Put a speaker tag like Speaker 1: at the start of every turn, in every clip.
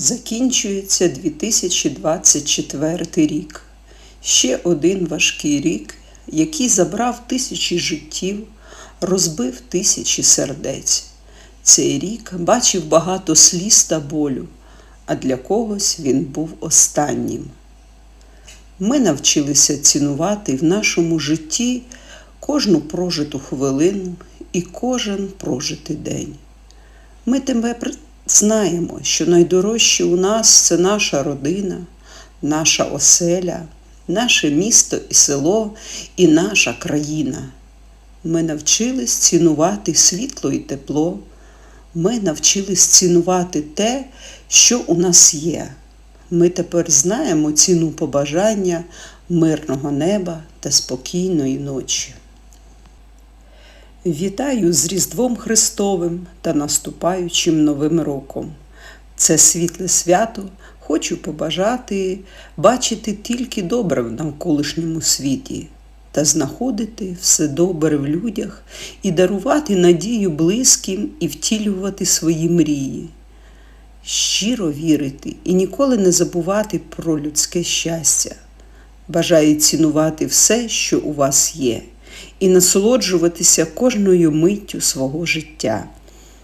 Speaker 1: Закінчується 2024 рік. Ще один важкий рік, який забрав тисячі життів, розбив тисячі сердець. Цей рік бачив багато сліз та болю, а для когось він був останнім. Ми навчилися цінувати в нашому житті кожну прожиту хвилину і кожен прожитий день. Ми тепер знаємо, що найдорожче у нас це наша родина, наша оселя, наше місто і село і наша країна. Ми навчились цінувати світло і тепло. Ми навчились цінувати те, що у нас є. Ми тепер знаємо ціну побажання мирного неба та спокійної ночі. Вітаю з Різдвом Христовим та наступаючим Новим роком. Це світле свято хочу побажати бачити тільки добре в навколишньому світі та знаходити все добре в людях і дарувати надію близьким і втілювати свої мрії. Щиро вірити і ніколи не забувати про людське щастя. Бажаю цінувати все, що у вас є, і насолоджуватися кожною миттю свого життя,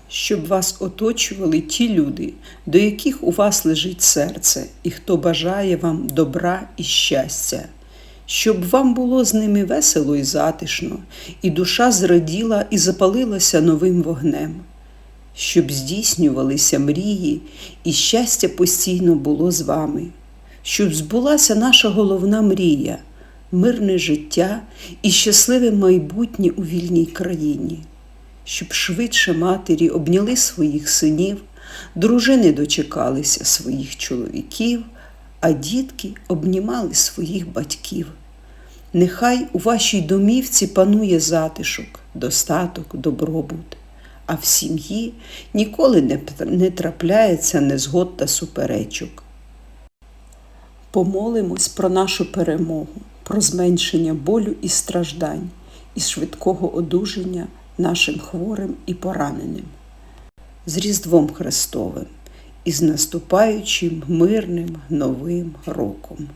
Speaker 1: щоб вас оточували ті люди, до яких у вас лежить серце, і хто бажає вам добра і щастя, щоб вам було з ними весело і затишно, і душа зраділа і запалилася новим вогнем, щоб здійснювалися мрії, і щастя постійно було з вами. Щоб збулася наша головна мрія, мирне життя і щасливе майбутнє у вільній країні, щоб швидше матері обняли своїх синів, дружини дочекалися своїх чоловіків, а дітки обнімали своїх батьків. Нехай у вашій домівці панує затишок, достаток, добробут, а в сім'ї ніколи не трапляється незгод та суперечок. Помолимось про нашу перемогу, про зменшення болю і страждань і швидкого одужання нашим хворим і пораненим. З Різдвом Христовим і з наступаючим мирним Новим роком.